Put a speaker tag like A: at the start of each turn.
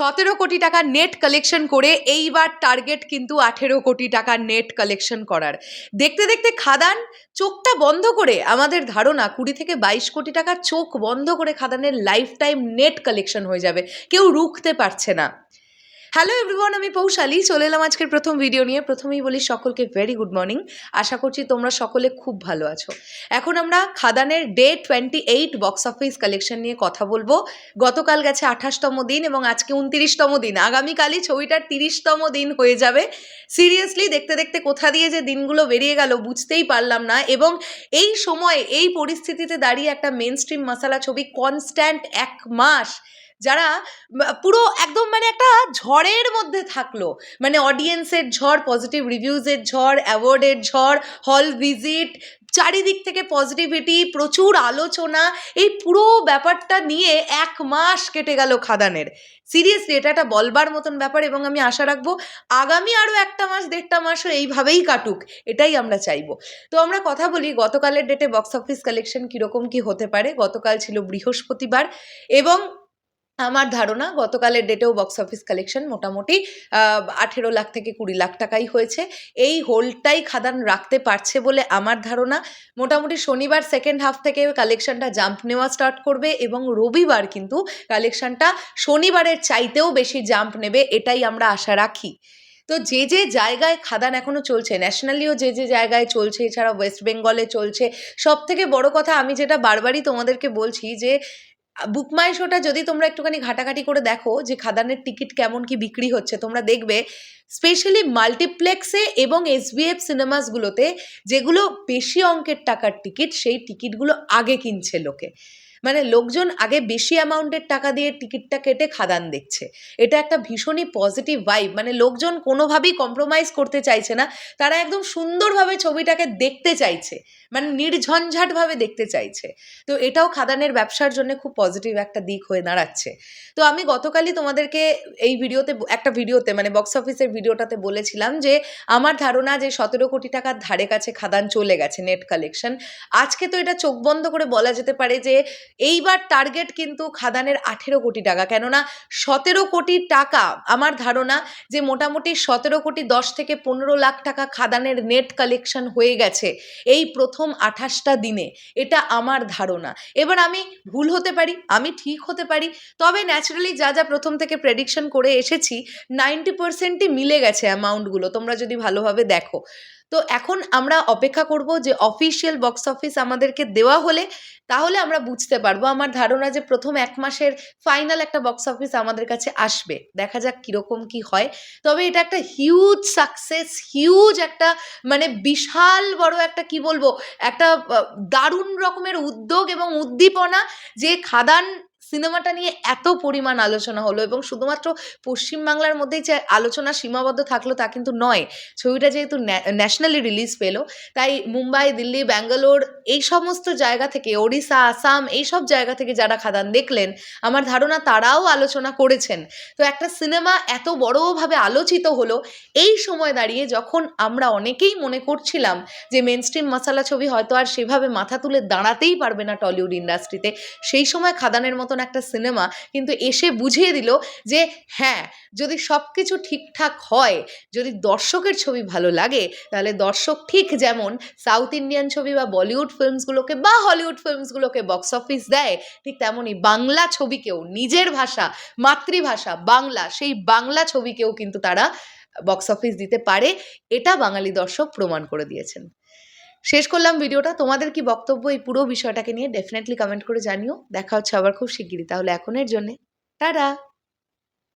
A: সতেরো কোটি টাকা নেট কালেকশন করে এইবার টার্গেট কিন্তু আঠেরো কোটি টাকা নেট কালেকশন করার। দেখতে দেখতে খাদান চোখটা বন্ধ করে আমাদের ধারণা, কুড়ি থেকে বাইশ কোটি টাকা চোখ বন্ধ করে খাদানের লাইফ টাইম নেট কালেকশন হয়ে যাবে। কেউ রুখতে পারছে না। হ্যালো এভরিওয়ান আমি পৌশালি। চলে এলাম আজকের প্রথম ভিডিও নিয়ে। প্রথমেই বলি সকলকে ভেরি গুড মর্নিং আশা করছি তোমরা সকলে খুব ভালো আছো। এখন আমরা খাদানের day twenty eight box office collection নিয়ে কথা বলব। গতকাল গেছে আঠাশতম দিন এবং আজকে উনতিরিশতম দিন। আগামীকালই ছবিটার তিরিশতম দিন হয়ে যাবে। সিরিয়াসলি দেখতে দেখতে কোথা দিয়ে যে দিনগুলো বেরিয়ে গেল বুঝতেই পারলাম না এবং এই সময়ে, এই পরিস্থিতিতে দাঁড়িয়ে একটা মেন স্ট্রিম মশালা ছবি কনস্ট্যান্ট এক মাস যারা পুরো একদম মানে একটা ঝড়ের মধ্যে থাকল। মানে অডিয়েন্সের ঝড় পজিটিভ রিভিউজের ঝড় অ্যাওয়ার্ডের ঝড় হল ভিজিট চারিদিক থেকে পজিটিভিটি প্রচুর আলোচনা, এই পুরো ব্যাপারটা নিয়ে এক মাস কেটে গেল খাদানের। সিরিয়াসলি এটা একটা বলবার মতন ব্যাপার এবং আমি আশা রাখব আগামী আরও একটা মাস, দেড়টা মাসও এইভাবেই কাটুক, এটাই আমরা চাইব। তো আমরা কথা বলি গতকালের ডেটে বক্স অফিস কালেকশন কীরকম কী হতে পারে? গতকাল ছিল বৃহস্পতিবার এবং আমার ধারণা গতকালের ডেটেও বক্স অফিস কালেকশন মোটামুটি আঠেরো লাখ থেকে কুড়ি লাখ টাকাই হয়েছে। এই হোল্ডটাই খাদান রাখতে পারছে বলে আমার ধারণা। মোটামুটি শনিবার সেকেন্ড হাফ থেকে কালেকশনটা জাম্প নেওয়া স্টার্ট করবে এবং রবিবার কিন্তু কালেকশনটা শনিবারের চাইতেও বেশি জাম্প নেবে, এটাই আমরা আশা রাখি। তো যে যে জায়গায় খাদান এখনও চলছে ন্যাশনালিও যে যে জায়গায় চলছে এছাড়া ওয়েস্ট বেঙ্গলে চলছে সব থেকে বড় কথা আমি যেটা বারবারই তোমাদেরকে বলছি যে বুকমাই শোটা যদি তোমরা একটুখানি ঘাটাঘাটি করে দেখো যে খাদানের টিকিট কেমন কি বিক্রি হচ্ছে, তোমরা দেখবে স্পেশালি মাল্টিপ্লেক্সে এবং এসবিএফ সিনেমাসগুলোতে যেগুলো বেশি অঙ্কের টাকার টিকিট, সেই টিকিটগুলো আগে কিনছে লোকে। মানে লোকজন আগে বেশি অ্যামাউন্টের টাকা দিয়ে টিকিটটা কেটে খাদান দেখছে। এটা একটা ভীষণই পজিটিভ ভাইব মানে লোকজন কোনোভাবেই কম্প্রোমাইজ করতে চাইছে না। তারা একদম সুন্দরভাবে ছবিটাকে দেখতে চাইছে মানে নির্ঝঞ্ঝাটভাবে দেখতে চাইছে। তো এটাও খাদানের ব্যবসার জন্য খুব পজিটিভ একটা দিক হয়ে দাঁড়াচ্ছে। তো আমি গতকালই তোমাদেরকে এই ভিডিওতে, একটা ভিডিওতে মানে বক্স অফিসের ভিডিওটাতে বলেছিলাম যে, আমার ধারণা যে সতেরো কোটি টাকার ধারে কাছে খাদান চলে গেছে নেট কালেকশন আজকে তো এটা চোখ বন্ধ করে বলা যেতে পারে যে এইবার টার্গেট কিন্তু খাদানের আঠেরো কোটি টাকা। কেননা সতেরো কোটি টাকা আমার ধারণা যে মোটামুটি সতেরো কোটি দশ থেকে পনেরো লাখ টাকা খাদানের নেট কালেকশন হয়ে গেছে এই প্রথম আঠাশটা দিনে। এটা আমার ধারণা। এবার আমি ভুল হতে পারি, আমি ঠিক হতে পারি, তবে ন্যাচারালি যা যা প্রথম থেকে প্রেডিকশন করে এসেছি নাইনটি পার্সেন্টই মিলে গেছে অ্যামাউন্টগুলো তোমরা যদি ভালোভাবে দেখো। তো এখন আমরা অপেক্ষা করব যে অফিসিয়াল বক্স অফিস আমাদেরকে দেওয়া হলে তাহলে আমরা বুঝতে পারব। আমার ধারণা যে প্রথম এক মাসের ফাইনাল একটা বক্স অফিস আমাদের কাছে আসবে। দেখা যাক কীরকম কি হয়। তবে এটা একটা হিউজ সাকসেস হিউজ একটা মানে বিশাল বড় একটা কি বলব? একটা দারুণ রকমের উদ্যোগ এবং উদ্দীপনা যে খাদান সিনেমাটা নিয়ে এত পরিমাণ আলোচনা হলো এবং শুধুমাত্র পশ্চিমবাংলার মধ্যেই যে আলোচনা সীমাবদ্ধ থাকল তা কিন্তু নয়। ছবিটা যেহেতু ন্যাশনালি রিলিজ পেল, তাই মুম্বাই, দিল্লি, ব্যাঙ্গালোর এই সমস্ত জায়গা থেকে, ওড়িশা, আসাম এই সব জায়গা থেকে যারা খাদান দেখলেন, আমার ধারণা তারাও আলোচনা করেছেন। তো একটা সিনেমা এত বড়ভাবে আলোচিত হলো, এই সময় দাঁড়িয়ে যখন আমরা অনেকেই মনে করছিলাম যে মেন স্ট্রিম মশালা ছবি হয়তো আর সেভাবে মাথা তুলে দাঁড়াতেই পারবে না টলিউড ইন্ডাস্ট্রিতে, সেই সময় খাদানের মতন একটা সিনেমা কিন্তু এসে বুঝিয়ে দিল যে হ্যাঁ যদি সব কিছু ঠিকঠাক হয়, যদি দর্শকের ছবি ভালো লাগে, তাহলে দর্শক ঠিক যেমন সাউথ ইন্ডিয়ান ছবি বা বলিউড ফিল্মসগুলোকে বা হলিউড ফিল্মসগুলোকে বক্স অফিস দেয়, ঠিক তেমনই বাংলা ছবিকেও, নিজের ভাষা, মাতৃভাষা, বাংলা, সেই বাংলা ছবিকেও কিন্তু তারা বক্স অফিস দিতে পারে। এটা বাঙালি দর্শক প্রমাণ করে দিয়েছেন। শেষ করলাম ভিডিওটা। তোমাদের কি বক্তব্য এই পুরো বিষয়টাকে নিয়ে? ডেফিনেটলি কমেন্ট করে জানিও। দেখা হচ্ছে আবার খুব শিগগিরই। তাহলে এখনের জন্যে। টাটা!